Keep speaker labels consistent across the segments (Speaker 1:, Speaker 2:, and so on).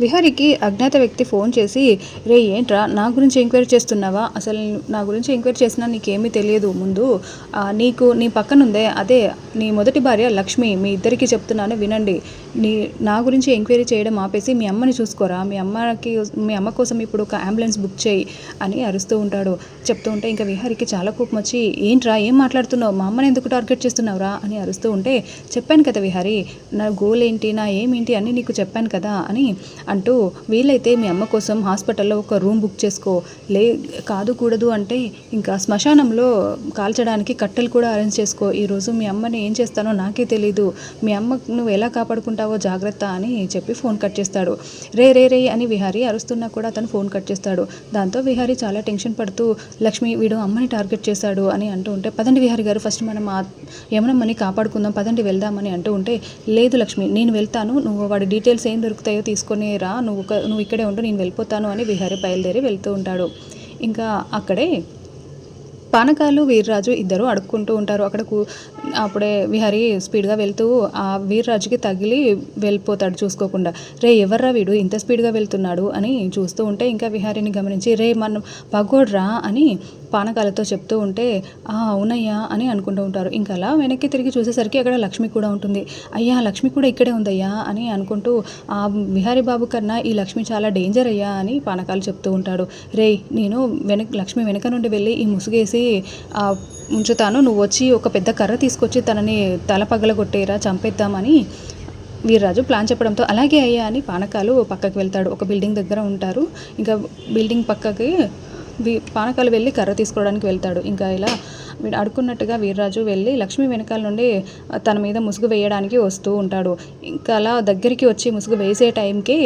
Speaker 1: విహారికి అజ్ఞాత వ్యక్తి ఫోన్ చేసి రే ఏంట్రా? నా గురించి ఎంక్వైరీ చేస్తున్నావా? అసలు నా గురించి ఎంక్వైరీ చేసినా నీకేమీ తెలియదు. ముందు నీకు నీ పక్కనుందే అదే నీ మొదటి భార్య లక్ష్మి మీ ఇద్దరికి చెప్తున్నాను వినండి. నీ నా గురించి ఎంక్వైరీ చేయడం ఆపేసి మీ అమ్మని చూసుకోరా? మీ అమ్మకి మీ అమ్మ కోసం ఇప్పుడు ఒక అంబులెన్స్ బుక్ చేయి అని అరుస్తూ ఉంటాడు. చెప్తూ ఉంటే ఇంకా విహారికి చాలా కోపం వచ్చి ఏంట్రా? ఏం మాట్లాడుతున్నావు? మా అమ్మని ఎందుకు టార్గెట్ చేస్తున్నావురా? అని అరుస్తూ ఉంటే చెప్పాను కదా విహారి నా గోల్ ఏంటి నా ఏమేంటి? అని నీకు చెప్పాను కదా అని అంటూ వీలైతే మీ అమ్మ కోసం హాస్పిటల్లో ఒక రూమ్ బుక్ చేసుకో. లే కాదు కూడదు అంటే ఇంకా శ్మశానంలో కాల్చడానికి కట్టెలు కూడా అరేంజ్ చేసుకో. ఈరోజు మీ అమ్మని ఏం చేస్తానో నాకే తెలీదు. మీ అమ్మ నువ్వు ఎలా కాపాడుకుంటావో జాగ్రత్త అని చెప్పి ఫోన్ కట్ చేస్తాడు. రే రే రే అని విహారీ అరుస్తున్నా కూడా అతను ఫోన్ కట్ చేస్తాడు. దాంతో విహారీ చాలా టెన్షన్ పడుతూ లక్ష్మి వీడు అమ్మని టార్గెట్ చేశాడు అని అంటూ ఉంటే పదండి విహారీ గారు ఫస్ట్ మనం ఆ యమునమ్మని కాపాడుకుందాం పదండి వెళ్దామని అంటూ ఉంటే లేదు లక్ష్మి నేను వెళ్తాను నువ్వు వాడి డీటెయిల్స్ ఏం దొరుకుతాయో తీసుకొని రా నువ్వు ఒక- నువ్వు ఇక్కడే ఉండు నేను వెళ్ళిపోతాను అని విహారీ బయలుదేరి వెళ్తూ ఉంటాడు. ఇంకా అక్కడే పానకాలు వీర్రాజు ఇద్దరు అడుక్కుంటూ ఉంటారు. అక్కడకు అప్పుడే విహారి స్పీడ్గా వెళ్తూ ఆ వీర్రాజుకి తగిలి వెళ్ళిపోతాడు చూసుకోకుండా. రే ఎవర్రా వీడు? ఇంత స్పీడ్గా వెళ్తున్నాడు? అని చూస్తూ ఉంటే ఇంకా విహారిని గమనించి రే మనం పగోడ్రా? అని పానకాలతో చెప్తూ ఉంటే ఆ అవునయ్యా అని అనుకుంటూ ఉంటారు. ఇంకా అలా వెనక్కి తిరిగి చూసేసరికి అక్కడ లక్ష్మి కూడా ఉంటుంది. అయ్యా లక్ష్మి కూడా ఇక్కడే ఉందయ్యా అని అనుకుంటూ ఆ విహారీ బాబు కన్నా ఈ లక్ష్మి చాలా డేంజర్ అయ్యా అని పానకాలు చెప్తూ ఉంటాడు. రే నేను వెనక్ లక్ష్మి వెనక నుండి వెళ్ళి ఈ ముసుగేసి ఉంచుతాను. నువ్వు వచ్చి ఒక పెద్ద కర్ర తీసుకొచ్చి తనని తల పగలగొట్టేరా చంపేద్దామని వీర్రాజు ప్లాన్ చెప్పడంతో అలాగే అయ్యా అని పానకాలు పక్కకి వెళ్తాడు. ఒక బిల్డింగ్ దగ్గర ఉంటారు. ఇంకా బిల్డింగ్ పక్కకి పానకాలు వెళ్ళి కర్ర తీసుకోవడానికి వెళ్తాడు. ఇంకా ఇలా వీడు అడుక్కున్నట్టుగా వీర్రాజు వెళ్ళి లక్ష్మి వెనకాల నుండి తన మీద ముసుగు వేయడానికి వస్తూ ఉంటాడు. ఇంకా అలా దగ్గరికి వచ్చి ముసుగు వేసే టైంకి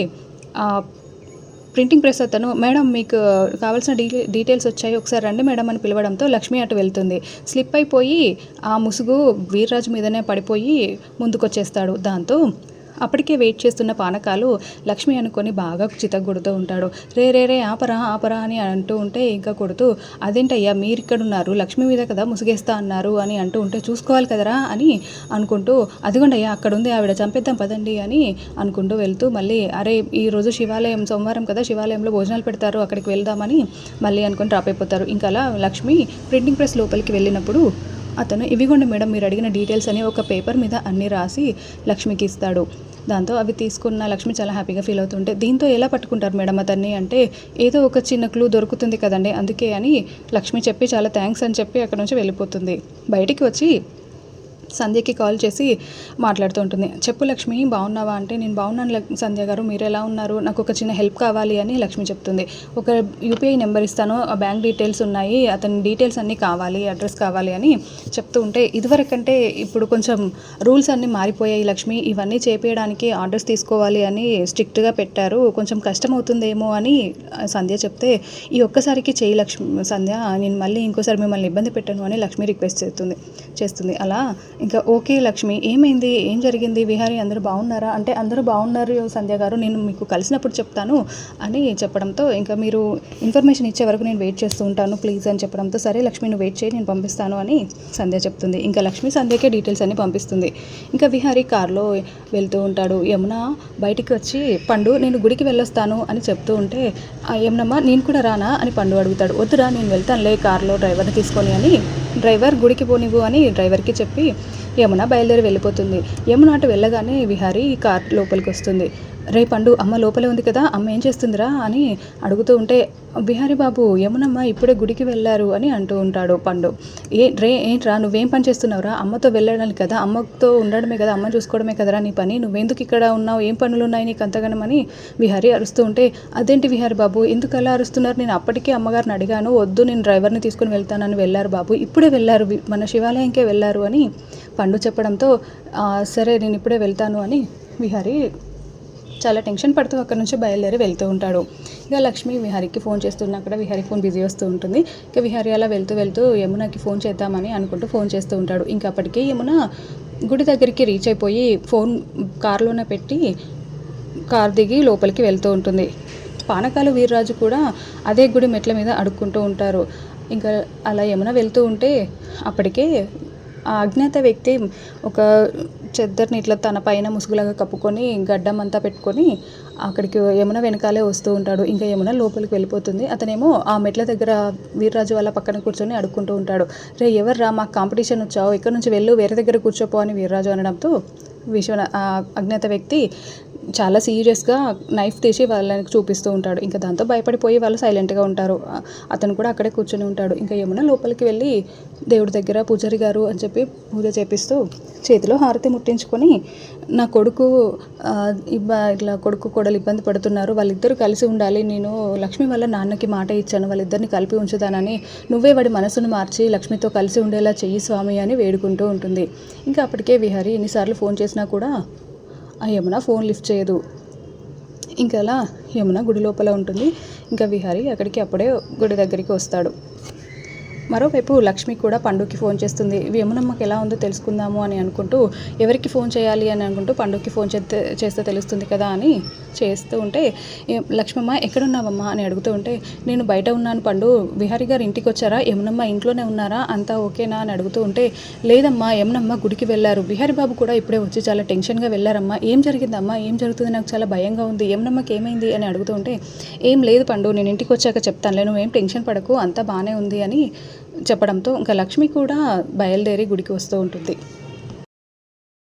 Speaker 1: ప్రింటింగ్ ప్రెస్ అతను మేడం మీకు కావాల్సిన డీ డీటెయిల్స్ వచ్చాయి ఒకసారి రండి మేడం అని పిలవడంతో లక్ష్మి అటు వెళ్తుంది. స్లిప్ అయిపోయి ఆ ముసుగు వీర్రాజు మీదనే పడిపోయి ముందుకొచ్చేస్తాడు. దాంతో అప్పటికే వెయిట్ చేస్తున్న పానకాలు లక్ష్మి అనుకొని బాగా చితగొడుతూ ఉంటాడు. రే రే రే ఆపరా ఆపరా అని అంటూ ఉంటే ఇంకా కొడుతూ అదేంటయ్యా మీరు ఇక్కడ ఉన్నారు లక్ష్మి మీద కదా ముసుగేస్తా అన్నారు అని అంటూ ఉంటే చూసుకోవాలి కదరా అని అనుకుంటూ అదిగోండి అయ్యా అక్కడ ఉంది ఆవిడ చంపేద్దాం పదండి అని అనుకుంటూ వెళ్తూ మళ్ళీ అరే ఈరోజు శివాలయం సోమవారం కదా శివాలయంలో భోజనాలు పెడతారు అక్కడికి వెళ్దామని మళ్ళీ అనుకొని డ్రాప్ అయిపోతారు. ఇంకా అలా లక్ష్మి ప్రింటింగ్ ప్రెస్ లోపలికి వెళ్ళినప్పుడు అతను ఇవిగోండి మేడం మీరు అడిగిన డీటెయిల్స్ అని ఒక పేపర్ మీద అన్ని రాసి లక్ష్మికి ఇస్తాడు. దాంతో అవి తీసుకున్న లక్ష్మి చాలా హ్యాపీగా ఫీల్ అవుతుంటే దీంతో ఎలా పట్టుకుంటారు మేడం అతన్ని? అంటే ఏదో ఒక చిన్న క్లూ దొరుకుతుంది కదండి అందుకే అని లక్ష్మి చెప్పి చాలా థ్యాంక్స్ అని చెప్పి అక్కడ నుంచి వెళ్ళిపోతుంది. బయటికి వచ్చి సంధ్యకి కాల్ చేసి మాట్లాడుతూ ఉంటుంది. చెప్పు లక్ష్మి బాగున్నావా అంటే నేను బాగున్నాను సంధ్య గారు మీరు ఎలా ఉన్నారు? నాకు ఒక చిన్న హెల్ప్ కావాలి అని లక్ష్మి చెప్తుంది. ఒక యూపీఐ నెంబర్ ఇస్తాను ఆ బ్యాంక్ డీటెయిల్స్ ఉన్నాయి అతని డీటెయిల్స్ అన్నీ కావాలి అడ్రస్ కావాలి అని చెప్తూ ఉంటే ఇదివరకంటే ఇప్పుడు కొంచెం రూల్స్ అన్నీ మారిపోయాయి లక్ష్మి. ఇవన్నీ చేపేయడానికి ఆర్డర్స్ తీసుకోవాలి అని స్ట్రిక్ట్గా పెట్టారు. కొంచెం కష్టం అవుతుందేమో అని సంధ్య చెప్తే ఈ ఒక్కసారికి చేయి లక్ష్మి సంధ్య నేను మళ్ళీ ఇంకోసారి మిమ్మల్ని ఇబ్బంది పెట్టను అని లక్ష్మి రిక్వెస్ట్ చేస్తుంది. చేస్తుంది. అలా ఇంకా ఓకే లక్ష్మి ఏమైంది? ఏం జరిగింది? విహారీ అందరూ బాగున్నారా? అంటే అందరూ బాగున్నారు సంధ్య గారు నేను మీకు కలిసినప్పుడు చెప్తాను అని చెప్పడంతో ఇంకా మీరు ఇన్ఫర్మేషన్ ఇచ్చే వరకు నేను వెయిట్ చేస్తూ ఉంటాను ప్లీజ్ అని చెప్పడంతో సరే లక్ష్మి నువ్వు వెయిట్ చేయి నేను పంపిస్తాను అని సంధ్య చెప్తుంది. ఇంకా లక్ష్మి సంధ్యకే డీటెయిల్స్ అన్ని పంపిస్తుంది. ఇంకా విహారీ కార్లో వెళ్తూ ఉంటాడు. యమున బయటికి వచ్చి పండు నేను గుడికి వెళ్ళొస్తాను అని చెప్తూ ఉంటే ఆ యమునమ్మ నేను కూడా రానా? అని పండు అడుగుతాడు. వద్దురా నేను వెళ్తానులే కార్లో డ్రైవర్ని తీసుకొని అని డ్రైవర్ గుడికి పోనివ్వు అని డ్రైవర్కి చెప్పి యమున బయలుదేరి వెళ్ళిపోతుంది. యమున అటు వెళ్ళగానే విహారీ కార్ లోపలికి వస్తుంది. రే పండు అమ్మ లోపలే ఉంది కదా అమ్మ ఏం చేస్తుందిరా అని అడుగుతూ ఉంటే బిహారీ బాబు యమునమ్మ ఇప్పుడే గుడికి వెళ్ళారు అని అంటూ ఉంటాడు పండు. ఏ రే ఏంట్రా నువ్వేం పని చేస్తున్నావురా? అమ్మతో వెళ్ళడానికి కదా అమ్మతో ఉండడమే కదా అమ్మ చూసుకోవడమే కదరా నీ పని? నువ్వెందుకు ఇక్కడ ఉన్నావు? ఏం పనులు ఉన్నాయి నీకు అంతగానమని విహారీ అరుస్తూ ఉంటే అదేంటి విహారీ బాబు ఎందుకు అలా అరుస్తున్నారు? నేను అప్పటికే అమ్మగారిని అడిగాను వద్దు నేను డ్రైవర్ని తీసుకుని వెళ్తానని వెళ్ళారు బాబు ఇప్పుడే వెళ్ళారు మన శివాలయంకే వెళ్ళారు అని పండు చెప్పడంతో సరే నేను ఇప్పుడే వెళ్తాను అని విహారీ చాలా టెన్షన్ పడుతూ అక్కడ నుంచి బయలుదేరి వెళ్తూ ఉంటాడు. ఇక లక్ష్మి విహారికి ఫోన్ చేస్తున్నా కూడా విహారీ ఫోన్ బిజీ వస్తూ ఉంటుంది. ఇక విహారీ అలా వెళ్తూ వెళ్తూ యమునకి ఫోన్ చేద్దామని అనుకుంటూ ఫోన్ చేస్తూ ఉంటాడు. ఇంకా అప్పటికే యమున గుడి దగ్గరికి రీచ్ అయిపోయి ఫోన్ కారులోనే పెట్టి కార్ దిగి లోపలికి వెళ్తూ ఉంటుంది. పానకాలు వీర్రాజు కూడా అదే గుడి మెట్ల మీద అడుక్కుంటూ ఉంటారు. ఇంకా అలా యమున వెళ్తూ ఉంటే అప్పటికే ఆ అజ్ఞాత వ్యక్తి ఒక చెద్దర్ని ఇట్లా తన పైన ముసుగులాగా కప్పుకొని గడ్డం అంతా పెట్టుకొని అక్కడికి యమున వెనకాలే వస్తూ ఉంటాడు. ఇంకా యమున లోపలికి వెళ్ళిపోతుంది. అతనేమో ఆ మెట్ల దగ్గర వీర్రాజు వాళ్ళ పక్కన కూర్చొని అడుక్కుంటూ ఉంటాడు. రే ఎవర్రా మాకు కాంపిటీషన్ వచ్చావు. ఇక్కడ నుంచి వెళ్ళు? వేరే దగ్గర కూర్చోపో అని వీర్రాజు అనడంతో విశ్వన అజ్ఞాత వ్యక్తి చాలా సీరియస్గా నైఫ్ తీసి వాళ్ళకి చూపిస్తూ ఉంటాడు. ఇంకా దాంతో భయపడిపోయి వాళ్ళు సైలెంట్గా ఉంటారు. అతను కూడా అక్కడే కూర్చొని ఉంటాడు. ఇంకా యమున లోపలికి వెళ్ళి దేవుడి దగ్గర పూజారి గారు అని చెప్పి పూజ చేపిస్తూ చేతిలో హారతి ముట్టించుకొని నా కొడుకు ఇబ్బ ఇట్లా కొడుకు కొడలు ఇబ్బంది పడుతున్నారు. వాళ్ళిద్దరూ కలిసి ఉండాలి. నేను లక్ష్మి వాళ్ళ నాన్నకి మాట ఇచ్చాను. వాళ్ళిద్దరిని కలిపి ఉంచుతానని నువ్వే వాడి మనసును మార్చి లక్ష్మితో కలిసి ఉండేలా చెయ్యి స్వామి అని వేడుకుంటూ ఉంటుంది. ఇంకా అప్పటికే విహారి ఎన్నిసార్లు ఫోన్ చేసినా కూడా ఆ యమున ఫోన్ లిఫ్ట్ చేయదు. ఇంకా అలా యమున గుడి లోపల ఉంటుంది. ఇంకా విహారి అక్కడికి అప్పుడే గుడి దగ్గరికి వస్తాడు. మరోవైపు లక్ష్మి కూడా పండుకి ఫోన్ చేస్తుంది. యమునమ్మకి ఎలా ఉందో తెలుసుకుందాము అని అనుకుంటూ ఎవరికి ఫోన్ చేయాలి అని అనుకుంటూ పండుకి ఫోన్ చేస్తే చేస్తే తెలుస్తుంది కదా అని చేస్తూ ఉంటే లక్ష్మమ్మ ఎక్కడున్నావమ్మా? అని అడుగుతూ ఉంటే నేను బయట ఉన్నాను పండు. విహారి గారు ఇంటికి వచ్చారా? యమునమ్మ ఇంట్లోనే ఉన్నారా? అంతా ఓకేనా? అని అడుగుతూ ఉంటే లేదమ్మా యమునమ్మ గుడికి వెళ్ళారు. విహారి బాబు కూడా ఇప్పుడే వచ్చి చాలా టెన్షన్గా వెళ్ళారమ్మా. ఏం జరిగిందమ్మా? ఏం జరుగుతుంది? నాకు చాలా భయంగా ఉంది. యమునమ్మకి ఏమైంది? అని అడుగుతూ ఉంటే ఏం లేదు పండు. నేను ఇంటికి వచ్చాక చెప్తానులే. నువ్వేం టెన్షన్ పడకు. అంతా బాగానే ఉంది అని చెప్పడంతో ఇంకా లక్ష్మి కూడా బయలుదేరి గుడికి వస్తూ ఉంటుంది.